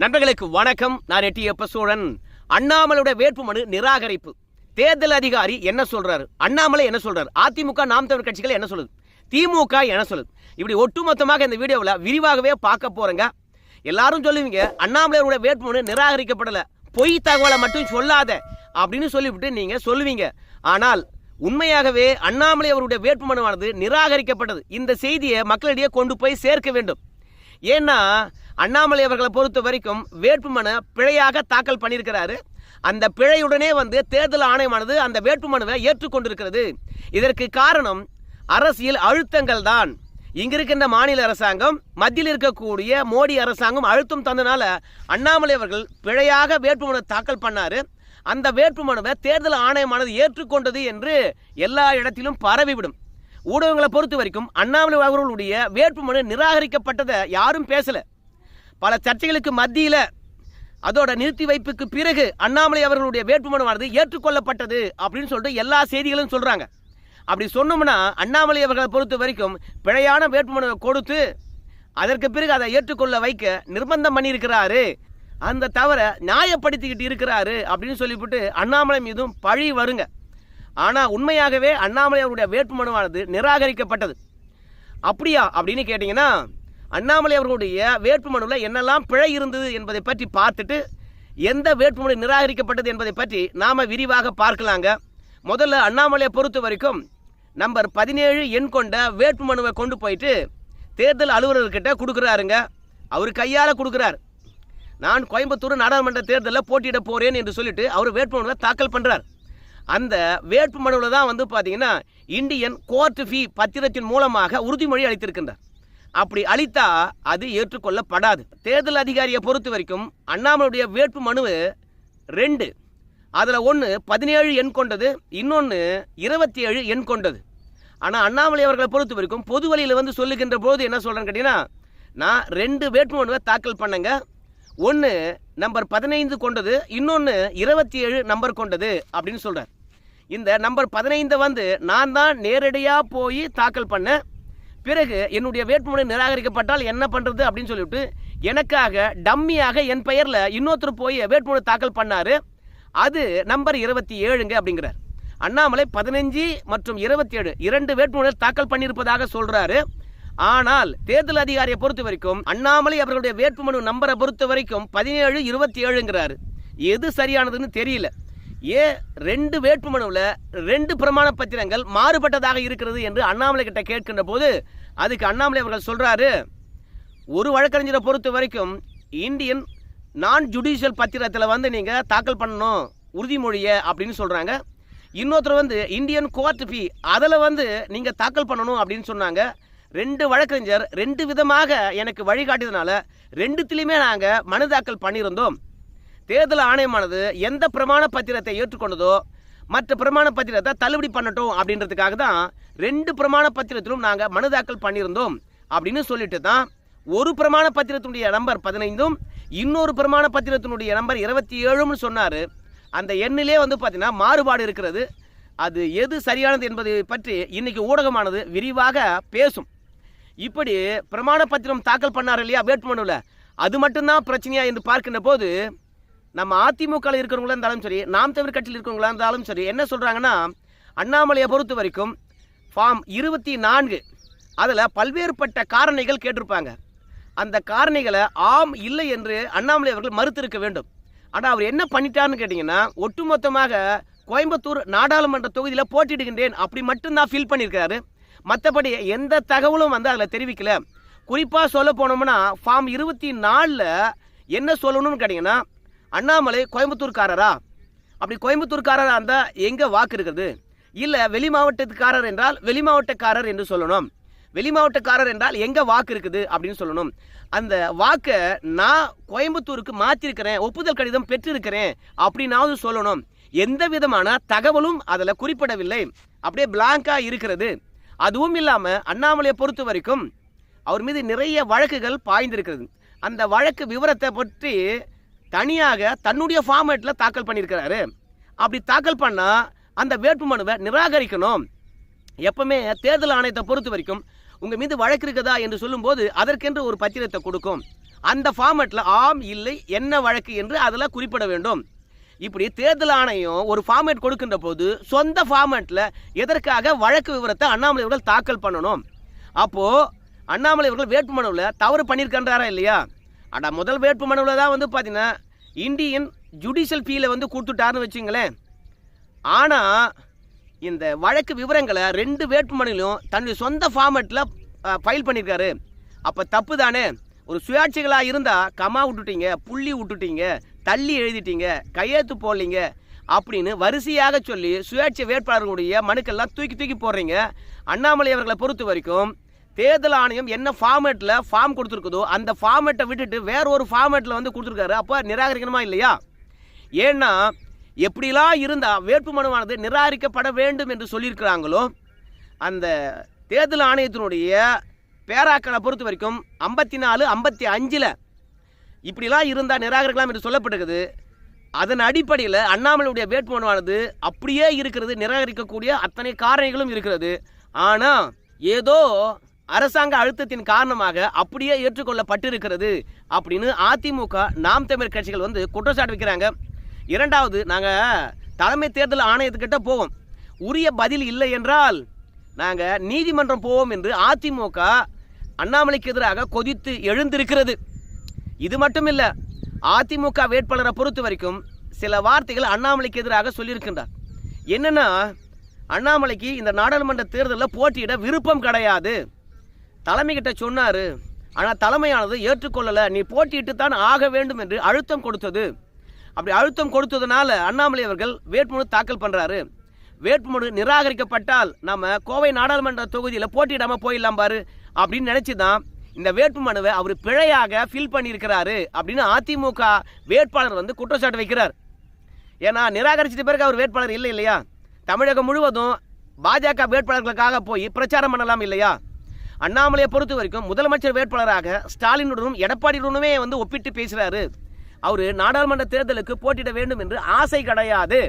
நண்பர்களுக்கு வணக்கம். நான் எட்டியப்ப சோழன் அண்ணாமலையோட வேட்புமனு நிராகரிப்பு. தேர்தல் அதிகாரி என்ன சொல்றாரு? அண்ணாமலை என்ன சொல்றாரு? அதிமுக நாம் தமிழ் கட்சிகள் என்ன சொல்லுது? திமுக என்ன சொல்லுது? இப்படி ஒட்டுமொத்தமாக இந்த வீடியோவில் விரிவாகவே பார்க்க போறேங்க. எல்லாரும் சொல்லுவீங்க அண்ணாமலையோட வேட்புமனு நிராகரிக்கப்படல. பொய் தகவலை மட்டும் சொல்லாத அப்படின்னு சொல்லிவிட்டு நீங்க சொல்லுவீங்க. ஆனால் உண்மையாகவே அண்ணாமலை அவருடைய வேட்புமனுவானது நிராகரிக்கப்பட்டது. இந்த செய்தியை மக்களிடையே கொண்டு போய் சேர்க்க வேண்டும். ஏன்னா அண்ணாமலை அவர்களை பொறுத்த வரைக்கும் வேட்புமனு பிழையாக தாக்கல் பண்ணியிருக்கிறாரு. அந்த பிழையுடனே வந்து தேர்தல் ஆணையமானது அந்த வேட்புமனுவை ஏற்றுக்கொண்டிருக்கிறது. இதற்கு காரணம் அரசியல் அழுத்தங்கள் தான். இங்க இருக்கின்ற மாநில அரசாங்கம் மத்தியில் இருக்கக்கூடிய மோடி அரசாங்கம் அழுத்தம் தந்தனால அண்ணாமலை அவர்கள் பிழையாக வேட்புமனு தாக்கல் பண்ணாரு. அந்த வேட்புமனுவை தேர்தல் ஆணையமானது ஏற்றுக்கொண்டது என்று எல்லா இடத்திலும் பரவிவிடும். ஊடகங்களை பொறுத்த வரைக்கும் அண்ணாமலை அவர்களுடைய வேட்புமனு நிராகரிக்கப்பட்டதை யாரும் பேசலை. பல சர்ச்சைகளுக்கு மத்தியில் அதோட நிறுத்தி வைப்புக்கு பிறகு அண்ணாமலை அவர்களுடைய வேட்புமனுவானது ஏற்றுக்கொள்ளப்பட்டது அப்படின்னு சொல்லிட்டு எல்லா செய்திகளும் சொல்கிறாங்க அப்படி சொன்னோம்னா அண்ணாமலை அவர்களை பொறுத்த வரைக்கும் பிழையான வேட்புமனுவை கொடுத்து அதற்கு பிறகு அதை ஏற்றுக்கொள்ள வைக்க நிர்பந்தம் பண்ணியிருக்கிறாரு. அந்த தவறை நியாயப்படுத்திக்கிட்டு இருக்கிறாரு அப்படின்னு சொல்லிவிட்டு அண்ணாமலை மீதும் பழி வருங்க. ஆனால் உண்மையாகவே அண்ணாமலை அவருடைய வேட்புமனுவானது நிராகரிக்கப்பட்டது. அப்படியா அப்படின்னு கேட்டிங்கன்னா அண்ணாமலை அவர்களுடைய வேட்புமனுவில் என்னெல்லாம் பிழை இருந்தது என்பதை பற்றி பார்த்துட்டு எந்த வேட்புமனு நிராகரிக்கப்பட்டது என்பதை பற்றி நாம் விரிவாக பார்க்கலாங்க. முதல்ல அண்ணாமலையை பொறுத்த வரைக்கும் நம்பர் பதினேழு எண் கொண்ட வேட்புமனுவை கொண்டு போயிட்டு தேர்தல் அலுவலர்கிட்ட கொடுக்குறாருங்க. அவர் கையால் கொடுக்குறார். நான் கோயம்புத்தூர் நாடாளுமன்ற தேர்தலில் போட்டியிட போகிறேன் என்று சொல்லிட்டு அவர் வேட்புமனுவை தாக்கல் பண்ணுறார் அந்த வேட்புமனுவில் தான் வந்து பார்த்தீங்கன்னா இந்தியன் கோர்ட் ஃபீ பத்திரத்தின் மூலமாக உறுதிமொழி அளித்திருக்கின்றார். அப்படி அளித்தா அது ஏற்றுக்கொள்ளப்படாது. தேர்தல் அதிகாரியை பொறுத்த வரைக்கும் அண்ணாமலையுடைய வேட்பு மனுவு ரெண்டு. அதில் ஒன்று பதினேழு எண் கொண்டது இன்னொன்று இருபத்தி ஏழு எண் கொண்டது. ஆனால் அண்ணாமலை அவர்களை பொறுத்த வரைக்கும் பொது வழியில் வந்து சொல்லுகின்ற போது என்ன சொல்கிறேன்னு கேட்டிங்கன்னா நான் ரெண்டு வேட்புமனுவை தாக்கல் பண்ணுங்க. ஒன்று நம்பர் பதினைந்து கொண்டது இன்னொன்று இருபத்தி ஏழு நம்பர் கொண்டது அப்படின்னு சொல்கிறார் இந்த நம்பர் பதினைந்தை வந்து நான் தான் நேரடியாக போய் தாக்கல் பண்ணேன். பிறகு என்னுடைய வேட்புமனு நிராகரிக்கப்பட்டால் என்ன பண்ணுறது அப்படின்னு சொல்லிவிட்டு எனக்காக டம்மியாக என் பெயரில் இன்னொருத்தர் போய் வேட்புமனு தாக்கல் பண்ணார். அது நம்பர் இருபத்தி ஏழுங்க அப்படிங்கிறார். அண்ணாமலை பதினஞ்சு மற்றும் இருபத்தி ஏழு இரண்டு வேட்புமனுகள் தாக்கல் பண்ணியிருப்பதாக சொல்கிறாரு ஆனால் தேர்தல் அதிகாரியை பொறுத்த வரைக்கும் அண்ணாமலை அவர்களுடைய வேட்புமனு நம்பரை பொறுத்த வரைக்கும் பதினேழு இருபத்தி ஏழுங்கிறாரு. எது சரியானதுன்னு தெரியல. ஏன் ரெண்டு வேட்புமனுவில் ரெண்டு பிரமாண பத்திரங்கள் மாறுபட்டதாக இருக்கிறது என்று அண்ணாமலை கிட்ட கேட்கின்ற போது அதுக்கு அண்ணாமலை அவர்கள் சொல்கிறாரு ஒரு வழக்கறிஞரை பொறுத்த வரைக்கும் இந்தியன் நான் ஜுடிஷியல் பத்திரத்தில் வந்து நீங்கள் தாக்கல் பண்ணணும் உறுதிமொழியை அப்படின்னு சொல்கிறாங்க இன்னொருத்தர் வந்து இந்தியன் கோர்ட் ஃபீ அதில் வந்து நீங்கள் தாக்கல் பண்ணணும் அப்படின்னு சொன்னாங்க. ரெண்டு வழக்கறிஞர் ரெண்டு விதமாக எனக்கு வழிகாட்டியதுனால ரெண்டுத்திலையுமே நாங்கள் மனு தாக்கல் பண்ணியிருந்தோம். தேர்தல் ஆணையமானது எந்த பிரமாண பத்திரத்தை ஏற்றுக்கொண்டதோ மற்ற பிரமாண பத்திரத்தை தள்ளுபடி பண்ணட்டும் அப்படின்றதுக்காக தான் ரெண்டு பிரமாண பத்திரத்திலும் நாங்கள் மனு தாக்கல் பண்ணியிருந்தோம். அப்படின்னு சொல்லிட்டு தான் ஒரு பிரமாண பத்திரத்தினுடைய நம்பர் பதினைந்தும் இன்னொரு பிரமாண பத்திரத்தினுடைய நம்பர் இருபத்தி ஏழும்னு சொன்னார். அந்த எண்ணிலே வந்து பார்த்தீங்கன்னா மாறுபாடு இருக்கிறது. அது எது சரியானது என்பதை பற்றி இன்னைக்கு ஊடகமானது விரிவாக பேசும். இப்படி பிரமாண பத்திரம் தாக்கல் பண்ணார் இல்லையா வேட்புமனுவில் அது மட்டும்தான் பிரச்சனையா என்று பார்க்கின்ற போது நம்ம அதிமுகவில் இருக்கிறவங்களா இருந்தாலும் சரி நாம் தமிழ் கட்சியில் இருக்கிறவங்களா இருந்தாலும் சரி என்ன சொல்கிறாங்கன்னா அண்ணாமலையை பொறுத்த வரைக்கும் ஃபார்ம் இருபத்தி நான்கு அதில் பல்வேறுபட்ட காரணிகள் கேட்டிருப்பாங்க. அந்த காரணிகளை ஆம் இல்லை என்று அண்ணாமலை அவர்கள் மறுத்திருக்க வேண்டும். ஆனால் அவர் என்ன பண்ணிட்டாருன்னு கேட்டிங்கன்னா ஒட்டுமொத்தமாக கோயம்புத்தூர் நாடாளுமன்ற தொகுதியில் போட்டியிடுகின்றேன் அப்படி மட்டும்தான் ஃபீல் பண்ணியிருக்காரு மற்றபடி எந்த தகவலும் வந்து அதில் தெரிவிக்கல. குறிப்பாக சொல்ல போனோம்னா ஃபார்ம் இருபத்தி நாலில் என்ன சொல்லணும்னு கேட்டிங்கன்னா அண்ணாமலை கோயம்புத்தூர்காரரா? அப்படி கோயம்புத்தூர்காரராக இருந்தால் எங்கே வாக்கு இருக்குது? இல்லை வெளி மாவட்டத்துக்காரர் என்றால் வெளி மாவட்டக்காரர் என்று சொல்லணும். வெளி மாவட்டக்காரர் என்றால் எங்கே வாக்கு இருக்குது அப்படின்னு சொல்லணும். அந்த வாக்கை நான் கோயம்புத்தூருக்கு மாற்றிருக்கிறேன் ஒப்புதல் கடிதம் பெற்றிருக்கிறேன் அப்படின்னாவது சொல்லணும். எந்த விதமான தகவலும் அதில் குறிப்பிடவில்லை. அப்படியே பிளாங்காக இருக்கிறது. அதுவும் இல்லாமல் அண்ணாமலையை பொறுத்த வரைக்கும் அவர் மீது நிறைய வழக்குகள் பாய்ந்திருக்கிறது. அந்த வழக்கு விவரத்தை பற்றி தனியாக தன்னுடைய ஃபார்மேட்டில் தாக்கல் பண்ணியிருக்கிறாரு. அப்படி தாக்கல் பண்ணால் அந்த வேட்புமனுவை நிராகரிக்கணும். எப்பவுமே தேர்தல் ஆணையத்தை பொறுத்த வரைக்கும் உங்கள் மீது வழக்கு இருக்குதா என்று சொல்லும்போது அதற்கென்று ஒரு பத்திரத்தை கொடுக்கும். அந்த ஃபார்மேட்டில் ஆம் இல்லை என்ன வழக்கு என்று அதில் குறிப்பிட வேண்டும். இப்படி தேர்தல் ஆணையம் ஒரு ஃபார்மேட் கொடுக்கின்ற போது சொந்த ஃபார்மேட்டில் எதற்காக வழக்கு விவரத்தை அண்ணாமலை அவர்கள் தாக்கல் பண்ணணும்? அப்போது அண்ணாமலை அவர்கள் வேட்புமனுவில் தவறு பண்ணியிருக்கின்றாரா இல்லையா? ஆனால் முதல் வேட்பு மனுவில் தான் வந்து பார்த்தீங்கன்னா இந்தியன் ஜுடிஷியல் ஃபீலை வந்து கொடுத்துட்டாருன்னு வச்சுங்களேன். ஆனால் இந்த வழக்கு விவரங்களை ரெண்டு வேட்புமனுலையும் தன்னுடைய சொந்த ஃபார்மேட்டில் ஃபைல் பண்ணியிருக்காரு அப்போ தப்பு தானே ஒரு சுயாட்சிகளாக இருந்தால் கமா விட்டுட்டீங்க புள்ளி விட்டுட்டீங்க தள்ளி எழுதிட்டீங்க கையெழுத்து போடலீங்க அப்படின்னு வரிசையாக சொல்லி சுயாட்சி வேட்பாளர்களுடைய மனுக்கள்லாம் தூக்கி தூக்கி போடுறீங்க. அண்ணாமலை அவர்களை பொறுத்த வரைக்கும் தேர்தல் ஆணையம் என்ன ஃபார்மேட்டில் ஃபார்ம் கொடுத்துருக்குதோ அந்த ஃபார்மேட்டை விட்டுட்டு வேற ஒரு ஃபார்மேட்டில் வந்து கொடுத்துருக்காரு. அப்போ நிராகரிக்கணுமா இல்லையா? ஏன்னா எப்படிலாம் இருந்தால் வேட்புமனுவானது நிராகரிக்கப்பட வேண்டும் என்று சொல்லியிருக்கிறாங்களோ அந்த தேர்தல் ஆணையத்தினுடைய பேராக்களை பொறுத்த வரைக்கும் ஐம்பத்தி நாலு ஐம்பத்தி அஞ்சில் இப்படிலாம் இருந்தால் நிராகரிக்கலாம் என்று சொல்லப்பட்டிருக்குது. அதன் அடிப்படையில் அண்ணாமலையுடைய வேட்புமனுவானது அப்படியே இருக்கிறது நிராகரிக்கக்கூடிய அத்தனை காரணிகளும் இருக்கிறது. ஆனால் ஏதோ அரசாங்க அழுத்தத்தின் காரணமாக அப்படியே ஏற்றுக்கொள்ளப்பட்டிருக்கிறது அப்படின்னு அதிமுக நாம் தமிழ் கட்சிகள் வந்து குற்றச்சாட்டு வைக்கிறாங்க. இரண்டாவது நாங்கள் தலைமை தேர்தல் ஆணையத்துக்கிட்ட போவோம். உரிய பதில் இல்லை என்றால் நாங்கள் நீதிமன்றம் போவோம் என்று அதிமுக அண்ணாமலைக்கு எதிராக கொதித்து எழுந்திருக்கிறது. இது மட்டும் இல்லை அதிமுக வேட்பாளரை பொறுத்த வரைக்கும் சில வார்த்தைகள் அண்ணாமலைக்கு எதிராக சொல்லியிருக்கின்றார். என்னென்னா அண்ணாமலைக்கு இந்த நாடாளுமன்ற தேர்தலில் போட்டியிட விருப்பம் கிடையாது. தலைமைகிட்ட சொன்னார் ஆனால் தலைமையானது ஏற்றுக்கொள்ளலை. நீ போட்டியிட்டு தான் ஆக வேண்டும் என்று அழுத்தம் கொடுத்தது. அப்படி அழுத்தம் கொடுத்ததுனால அண்ணாமலை அவர்கள் வேட்புமனு தாக்கல் பண்ணுறாரு வேட்புமனு நிராகரிக்கப்பட்டால் நம்ம கோவை நாடாளுமன்ற தொகுதியில் போட்டியிடாமல் போயிடலாம் பாரு அப்படின்னு நினச்சி தான் இந்த வேட்புமனுவை அவர் பிழையாக ஃபில் பண்ணியிருக்கிறாரு அப்படின்னு அதிமுக வேட்பாளர் வந்து குற்றச்சாட்டு வைக்கிறார். ஏன்னா நிராகரிச்சிட்ட பிறகு அவர் வேட்பாளர் இல்லை இல்லையா? தமிழகம் முழுவதும் பாஜக வேட்பாளர்களுக்காக போய் பிரச்சாரம் பண்ணலாம் இல்லையா? அண்ணாமலையை பொறுத்த வரைக்கும் முதலமைச்சர் வேட்பாளராக ஸ்டாலினுடனும் எடப்பாடியுடனுமே வந்து ஒப்பிட்டு பேசுகிறாரு அவர் நாடாளுமன்ற தேர்தலுக்கு போட்டியிட வேண்டும் என்று ஆசை கிடையாது.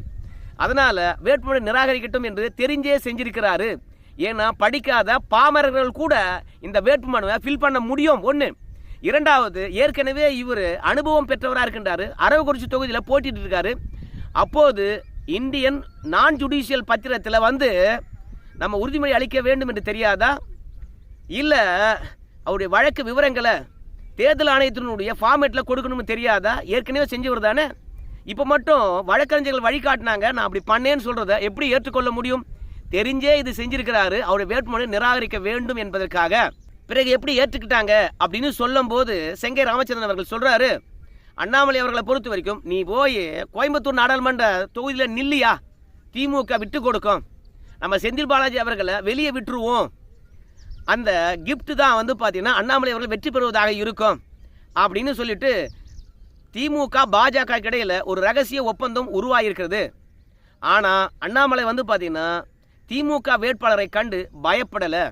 அதனால் வேட்புமனு நிராகரிக்கட்டும் என்று தெரிஞ்சே செஞ்சிருக்கிறாரு. ஏன்னா படிக்காத பாமரர்கள் கூட இந்த வேட்புமனுவை ஃபில் பண்ண முடியும். ஒன்று இரண்டாவது ஏற்கனவே இவர் அனுபவம் பெற்றவராக இருக்கின்றாரு. அரவக்குறிச்சி தொகுதியில் போட்டிட்டு இருக்காரு. அப்போது இந்தியன் நான் ஜுடிஷியல் பத்திரத்தில் வந்து நம்ம உறுதிமொழி அளிக்க வேண்டும் என்று தெரியாதா? இல்லை அவருடைய வழக்கு விவரங்களை தேர்தல் ஆணையத்தினுடைய ஃபார்மேட்டில் கொடுக்கணும்னு தெரியாதா? ஏற்கனவே செஞ்சவர் தானே? இப்போ மட்டும் வழக்கறிஞர்கள் வழிகாட்டினாங்க. நான் அப்படி பண்ணேன்னு சொல்கிறத எப்படி ஏற்றுக்கொள்ள முடியும்? தெரிஞ்சே இது செஞ்சிருக்கிறாரு. அவருடைய வேட்புமனு நிராகரிக்க வேண்டும் என்பதற்காக. பிறகு எப்படி ஏற்றுக்கிட்டாங்க அப்படின்னு சொல்லும்போது செங்கை ராமச்சந்திரன் அவர்கள் சொல்கிறாரு அண்ணாமலை அவர்களை பொறுத்த வரைக்கும் நீ போய் கோயம்புத்தூர் நாடாளுமன்ற தொகுதியில் நில்லியா? திமுக விட்டு கொடுக்கும். நம்ம செந்தில் பாலாஜி அவர்களை வெளியே விட்டுருவோம். அந்த கிஃப்ட் தான் வந்து பார்த்தீங்கன்னா அண்ணாமலை அவர்கள் வெற்றி பெறுவதாக இருக்கும் அப்படின்னு சொல்லிட்டு திமுக பாஜக இடையில் ஒரு ரகசிய ஒப்பந்தம் உருவாகியிருக்கிறது ஆனால் அண்ணாமலை வந்து பார்த்தீங்கன்னா திமுக வேட்பாளரை கண்டு பயப்படலை.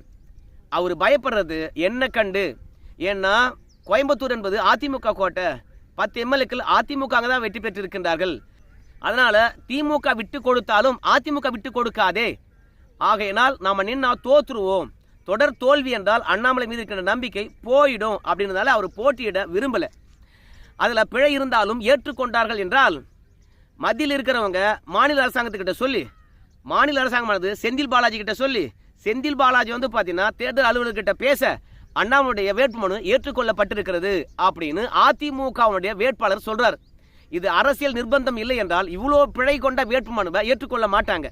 அவர் பயப்படுறது என்ன கண்டு? ஏன்னா கோயம்புத்தூர் என்பது அதிமுக கோட்டை. பத்து எம்எல்ஏக்கள் அதிமுக தான் வெற்றி பெற்றிருக்கின்றார்கள். அதனால் திமுக விட்டு கொடுத்தாலும் அதிமுக விட்டு கொடுக்காதே. ஆகையினால் நாம் நின்னா தோற்றுருவோம் தொடர் தோல்வி என்றால் அண்ணாமலை மீது இருக்கிற நம்பிக்கை போயிடும் அப்படின்றதால அவர் போட்டியிட விரும்பலை. அதில் பிழை இருந்தாலும் ஏற்றுக்கொண்டார்கள் என்றால் மத்தியில் இருக்கிறவங்க மாநில அரசாங்கத்துக்கிட்ட சொல்லி மாநில அரசாங்கமானது செந்தில் பாலாஜி கிட்ட சொல்லி செந்தில் பாலாஜி வந்து பார்த்தீங்கன்னா தேர்தல் அலுவலர்கிட்ட பேச அண்ணாமலுடைய வேட்புமனு ஏற்றுக்கொள்ளப்பட்டிருக்கிறது அப்படின்னு அதிமுகவுடைய வேட்பாளர் சொல்றார். இது அரசியல் நிர்பந்தம் இல்லை என்றால் இவ்வளோ பிழை கொண்ட வேட்புமனுவை ஏற்றுக்கொள்ள மாட்டாங்க.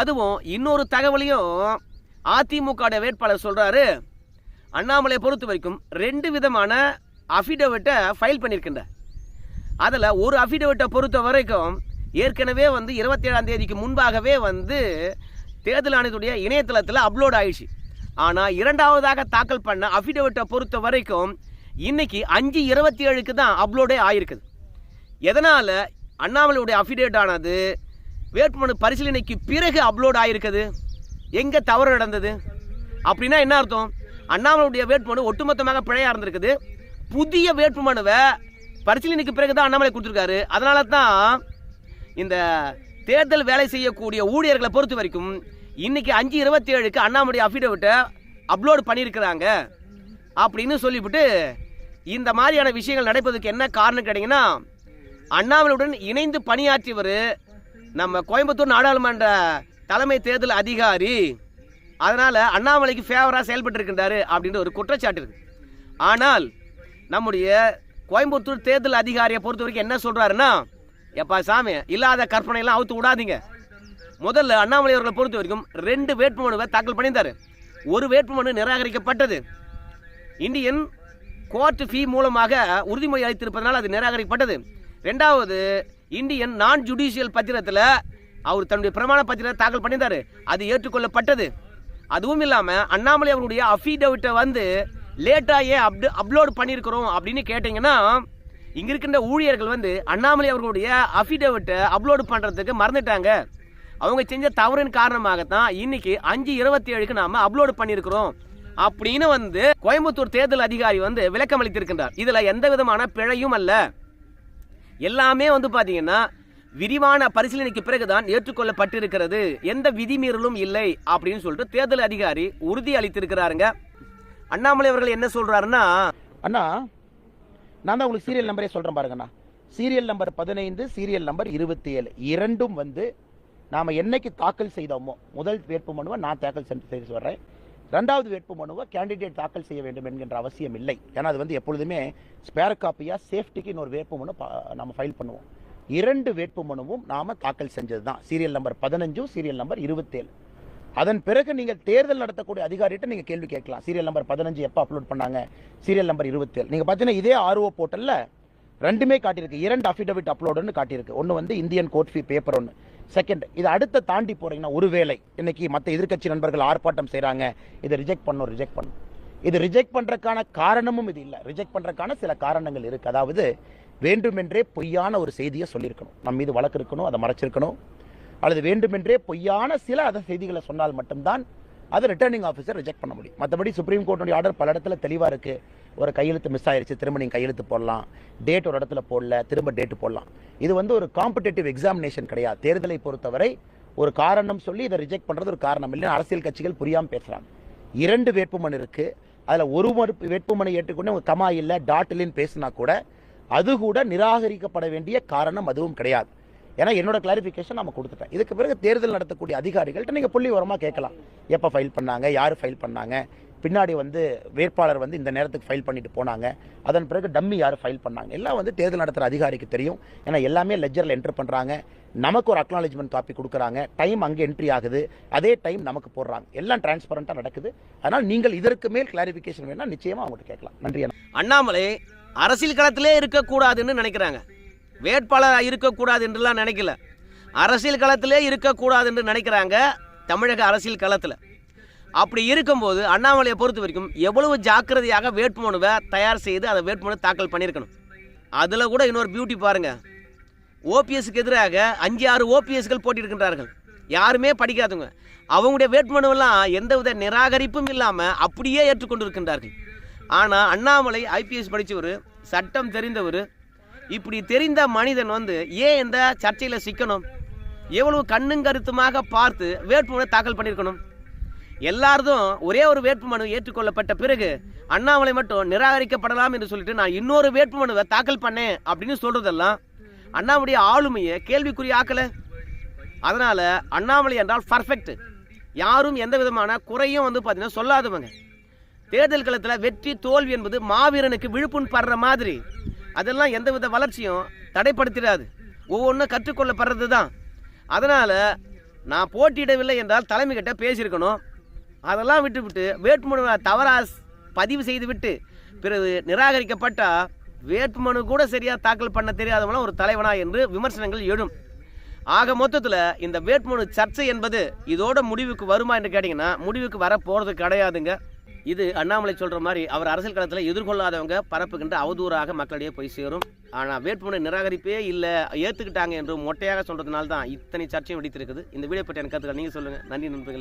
அதுவும் இன்னொரு தகவலையும் அதிமுக வேட்பாளர் சொல்கிறாரு அண்ணாமலையை பொறுத்த வரைக்கும் ரெண்டு விதமான அஃபிடவிட்டை ஃபைல் பண்ணியிருக்கின்றார். அதில் ஒரு அஃபிடவிட்டை பொறுத்த வரைக்கும் ஏற்கனவே வந்து இருபத்தேழாம் தேதிக்கு முன்பாகவே வந்து தேர்தல் ஆணையத்துடைய இணையதளத்தில் அப்லோட் ஆயிடுச்சு. ஆனால் இரண்டாவதாக தாக்கல் பண்ண அஃபிடவிட்டை பொறுத்த வரைக்கும் இன்னைக்கு அஞ்சு இருபத்தி ஏழுக்கு தான் அப்லோடே ஆயிருக்குது. எதனால் அண்ணாமலையுடைய அஃபிடேவிட் ஆனது வேட்புமனு பரிசீலனைக்கு பிறகு அப்லோட் ஆயிருக்குது? எங்கே தவறு நடந்தது? அப்படின்னா என்ன அர்த்தம்? அண்ணாமலையுடைய வேட்புமனு ஒட்டுமொத்தமாக பிழையாக இருந்திருக்குது. புதிய வேட்புமனுவை பரிசீலனைக்கு பிறகு தான் அண்ணாமலை கொடுத்துருக்காரு. அதனால தான் இந்த தேர்தல் வேலை செய்யக்கூடிய ஊழியர்களை பொறுத்த வரைக்கும் இன்னைக்கு அஞ்சு இருபத்தி ஏழுக்கு அண்ணாமலை அஃபிடவிட்டை அப்லோடு பண்ணியிருக்கிறாங்க. அப்படின்னு சொல்லிவிட்டு இந்த மாதிரியான விஷயங்கள் நடப்பதற்கு என்ன காரணம் கேட்டிங்கன்னா அண்ணாமலையுடன் இணைந்து பணியாற்றியவர் நம்ம கோயம்புத்தூர் நாடாளுமன்ற தலைமை தேர்தல் அதிகாரி. அதனால் அண்ணாமலைக்கு ஃபேவராக செயல்பட்டு இருக்கின்றாரு அப்படின்ற ஒரு குற்றச்சாட்டு இருக்கு. ஆனால் நம்முடைய கோயம்புத்தூர் தேர்தல் அதிகாரியை பொறுத்த வரைக்கும் என்ன சொல்கிறாருன்னா எப்பா சாமி இல்லாத கற்பனையெல்லாம் அவுத்து விடாதீங்க. முதல்ல அண்ணாமலை அவர்களை பொறுத்த வரைக்கும் ரெண்டு வேட்புமனுவை தாக்கல் பண்ணியிருந்தார். ஒரு வேட்புமனு நிராகரிக்கப்பட்டது. இந்தியன் கோர்ட் ஃபீ மூலமாக உறுதிமொழி அளித்திருப்பதனால் அது நிராகரிக்கப்பட்டது. ரெண்டாவது இந்தியன் நான் ஜுடிஷியல் பத்திரத்தில் அவர் தன்னுடைய பிரமாண பத்திரத்தை தாக்கல் பண்ணியிருந்தாரு. அது ஏற்றுக்கொள்ளப்பட்டது. அதுவும் இல்லாமல் அண்ணாமலை அவருடைய அஃபிடவிட்டை வந்து லேட்டாக ஏன் அப்டு அப்லோடு பண்ணியிருக்கிறோம் அப்படின்னு கேட்டிங்கன்னா இங்கே இருக்கின்ற ஊழியர்கள் வந்து அண்ணாமலை அவர்களுடைய அஃபிடவிட்டை அப்லோடு பண்ணுறதுக்கு மறந்துட்டாங்க. அவங்க செஞ்ச தவறின் காரணமாகத்தான் இன்னைக்கு அஞ்சு இருபத்தி ஏழுக்கு நாம அப்லோடு பண்ணியிருக்கிறோம் அப்படின்னு வந்து கோயம்புத்தூர் தேர்தல் அதிகாரி வந்து விளக்கம் அளித்திருக்கின்றார் இதில் எந்த விதமான பிழையும் அல்ல. எல்லாமே வந்து பார்த்தீங்கன்னா விரிவான பரிசீலனைக்கு பிறகுதான் ஏற்றுக்கொள்ளப்பட்டிருக்கிறது. எந்த விதிமீறலும் இல்லை அப்படின்னு சொல்லிட்டு தேர்தல் அதிகாரி உறுதி அளித்திருக்கிறாருங்க. அண்ணாமலை அவர்கள் என்ன சொல்றாருன்னா அண்ணா நான் தான் உங்களுக்கு சீரியல் நம்பரே சொல்கிறேன் பாருங்கண்ணா. சீரியல் நம்பர் பதினைந்து சீரியல் நம்பர் இருபத்தி ஏழு இரண்டும் வந்து நாம் என்னைக்கு தாக்கல் செய்தோமோ முதல் வேட்பு மனுவை நான் தாக்கல் செய்து வர்றேன். ரெண்டாவது வேட்பு மனுவை கேண்டிடேட் தாக்கல் செய்ய வேண்டும் என்கின்ற அவசியம் இல்லை. ஏன்னா அது வந்து எப்பொழுதுமே ஸ்பேர் காப்பியாக சேஃப்டிக்கு இன்னொரு வேட்பு மனு நம்ம ஃபைல் பண்ணுவோம். இரண்டு வேட்புமனுவும் நாம் தாக்கல் செஞ்சது தான் சீரியல் நம்பர் பதினஞ்சும் சீரியல் நம்பர் இருபத்தேழு. அதன் பிறகு நீங்கள் தேர்தல் நடத்தக்கூடிய அதிகாரிகிட்ட நீங்கள் கேள்வி கேட்கலாம். சீரியல் நம்பர் பதினஞ்சு எப்போ அப்லோட் பண்ணாங்க? சீரியல் நம்பர் இருபத்தேழு. நீங்கள் பார்த்தீங்கன்னா இதே ஆர்ஓ போர்ட்டலில் ரெண்டுமே காட்டியிருக்கு. இரண்டு அஃபிடவிட் அப்லோடுன்னு காட்டியிருக்கு. ஒன்று வந்து இந்தியன் கோர்ட் ஃபீ பேப்பர் ஒன்று செகண்ட் இது அடுத்த தாண்டி போகிறீங்கன்னா ஒருவேளை இன்னைக்கு மற்ற எதிர்க்கட்சி நண்பர்கள் ஆர்ப்பாட்டம் செய்கிறாங்க இதை ரிஜெக்ட் பண்ணும் ரிஜெக்ட் பண்ணும் இது ரிஜெக்ட் பண்ணுறதுக்கான காரணமும் இது இல்லை. ரிஜெக்ட் பண்ணுறதுக்கான சில காரணங்கள் இருக்குது அதாவது வேண்டுமென்றே பொய்யான ஒரு செய்தியை சொல்லியிருக்கணும். நம்ம மீது வழக்கு இருக்கணும் அதை மறைச்சிருக்கணும். அல்லது வேண்டுமென்றே பொய்யான சில அதை செய்திகளை சொன்னால் மட்டும்தான் அதை ரிட்டர்னிங் ஆஃபீஸர் ரிஜெக்ட் பண்ண முடியும். மற்றபடி சுப்ரீம் கோர்ட்டுடைய ஆர்டர் பல இடத்துல தெளிவாக இருக்குது ஒரு கையெழுத்து மிஸ் ஆயிடுச்சு திரும்ப நீங்கள் கையெழுத்து போடலாம். டேட் ஒரு இடத்துல போடல திரும்ப டேட் போடலாம். இது வந்து ஒரு காம்படேட்டிவ் எக்ஸாமினேஷன் கிடையாது. தேர்தலை பொறுத்தவரை ஒரு காரணம் சொல்லி இதை ரிஜெக்ட் பண்ணுறது ஒரு காரணம் இல்லைன்னு அரசியல் கட்சிகள் புரியாமல் பேசுகிறாங்க இரண்டு வேட்புமனு இருக்குது அதில் ஒரு மறு வேட்புமனை ஏற்றுக்கொண்டு உங்க கமா இல்லை டாட் இல்லைன்னு பேசினா கூட அது கூட நிராகரிக்கப்பட வேண்டிய காரணம் அதுவும் கிடையாது. ஏன்னா என்னோட கிளாரிஃபிகேஷன் நம்ம கொடுத்துட்டேன். இதுக்கு பிறகு தேர்தல் நடத்தக்கூடிய அதிகாரிகள்ட்ட நீங்கள் புள்ளி உரமாக கேட்கலாம். எப்போ ஃபைல் பண்ணாங்க யார் ஃபைல் பண்ணாங்க? பின்னாடி வந்து வேட்பாளர் வந்து இந்த நேரத்துக்கு ஃபைல் பண்ணிட்டு போனாங்க. அதன் பிறகு டம்மி யார் ஃபைல் பண்ணாங்க? எல்லாம் வந்து தேர்தல் நடத்துகிற அதிகாரிக்கு தெரியும். ஏன்னா எல்லாமே லெஜரில் என்ட்ரு பண்ணுறாங்க நமக்கு ஒரு அக்னாலஜ்மெண்ட் காப்பி கொடுக்குறாங்க. டைம் அங்கே என்ட்ரி ஆகுது. அதே டைம் நமக்கு போடுறாங்க. எல்லாம் டிரான்ஸ்பரண்ட்டாக நடக்குது. அதனால் நீங்கள் இதற்கு மேல் கிளாரிஃபிகேஷன் வேணால் நிச்சயமாக அவங்ககிட்ட கேட்கலாம். நன்றி அண்ணா. அண்ணாமலை அரசியல் களத்திலே இருக்கக்கூடாதுன்னு நினைக்கிறாங்க. வேட்பாளராக இருக்கக்கூடாது என்றுலாம் நினைக்கல. அரசியல் களத்திலே இருக்கக்கூடாது என்று நினைக்கிறாங்க தமிழக அரசியல் களத்தில். அப்படி இருக்கும்போது அண்ணாமலையை பொறுத்த வரைக்கும் எவ்வளவு ஜாக்கிரதையாக வேட்புமனுவை தயார் செய்து அதை வேட்புமனு தாக்கல் பண்ணியிருக்கணும். அதில் கூட இன்னொரு பியூட்டி பாருங்கள் ஓபிஎஸ்க்கு எதிராக அஞ்சு ஆறு ஓபிஎஸ்கள் போட்டியிருக்கின்றார்கள் யாருமே படிக்காதவங்க. அவங்களுடைய வேட்புமனுவெல்லாம் எந்தவித நிராகரிப்பும் இல்லாமல் அப்படியே ஏற்றுக்கொண்டு இருக்கின்றார்கள் ஆனால் அண்ணாமலை ஐபிஎஸ் படித்தவர் சட்டம் தெரிந்தவர் இப்படி தெரிந்த மனிதன் வந்து ஏன் இந்த சர்ச்சையில் சிக்கணும்? எவ்வளவு கண்ணும் கருத்துமாக பார்த்து வேட்புமனு தாக்கல் பண்ணியிருக்கணும் எல்லாரதும் ஒரே ஒரு வேட்புமனு ஏற்றுக்கொள்ளப்பட்ட பிறகு அண்ணாமலை மட்டும் நிராகரிக்கப்படலாம் என்று சொல்லிட்டு நான் இன்னொரு வேட்புமனுவை தாக்கல் பண்ணேன் அப்படின்னு சொல்றதெல்லாம் அண்ணாமலைய ஆளுமையை கேள்விக்குறி ஆக்கலை. அதனால அண்ணாமலை என்றால் பர்ஃபெக்ட் யாரும் எந்த விதமான குறையும் வந்து பார்த்தீங்கன்னா சொல்லாதவங்க. தேர்தல் களத்தில் வெற்றி தோல்வி என்பது மாவீரனுக்கு விழுப்புண் படுற மாதிரி. அதெல்லாம் எந்தவித வளர்ச்சியும் தடைப்படுத்திடாது. ஒவ்வொன்றும் கற்றுக்கொள்ளப்படுறது தான் அதனால் நான் போட்டியிடவில்லை என்றால் தலைமை கிட்ட பேசியிருக்கணும். அதெல்லாம் விட்டுவிட்டு வேட்புமனு தவறாக பதிவு செய்து விட்டு பிறகு நிராகரிக்கப்பட்டால் வேட்புமனு கூட சரியாக தாக்கல் பண்ண தெரியாதவனா ஒரு தலைவனா என்று விமர்சனங்கள் எழும். ஆக மொத்தத்தில் இந்த வேட்புமனு சர்ச்சை என்பது இதோட முடிவுக்கு வருமா என்று கேட்டிங்கன்னா முடிவுக்கு வர போகிறது கிடையாதுங்க. இது அண்ணாமலை சொல்கிற மாதிரி அவர் அரசியல் களத்தில் எதிர்கொள்ளாதவங்க பரப்புகின்ற அவதூறாக மக்களிடையே போய் சேரும். ஆனால் வேட்புமனு நிராகரிப்பே இல்லை ஏற்றுக்கிட்டாங்க என்று மொட்டையாக சொல்கிறதுனால தான் இத்தனை சர்ச்சையும் வெடித்திருக்குது. இந்த வீடியோ பற்றி எனக்கு கருத்துக்கள் நீங்கள் சொல்லுங்கள் நன்றி நண்பர்களே.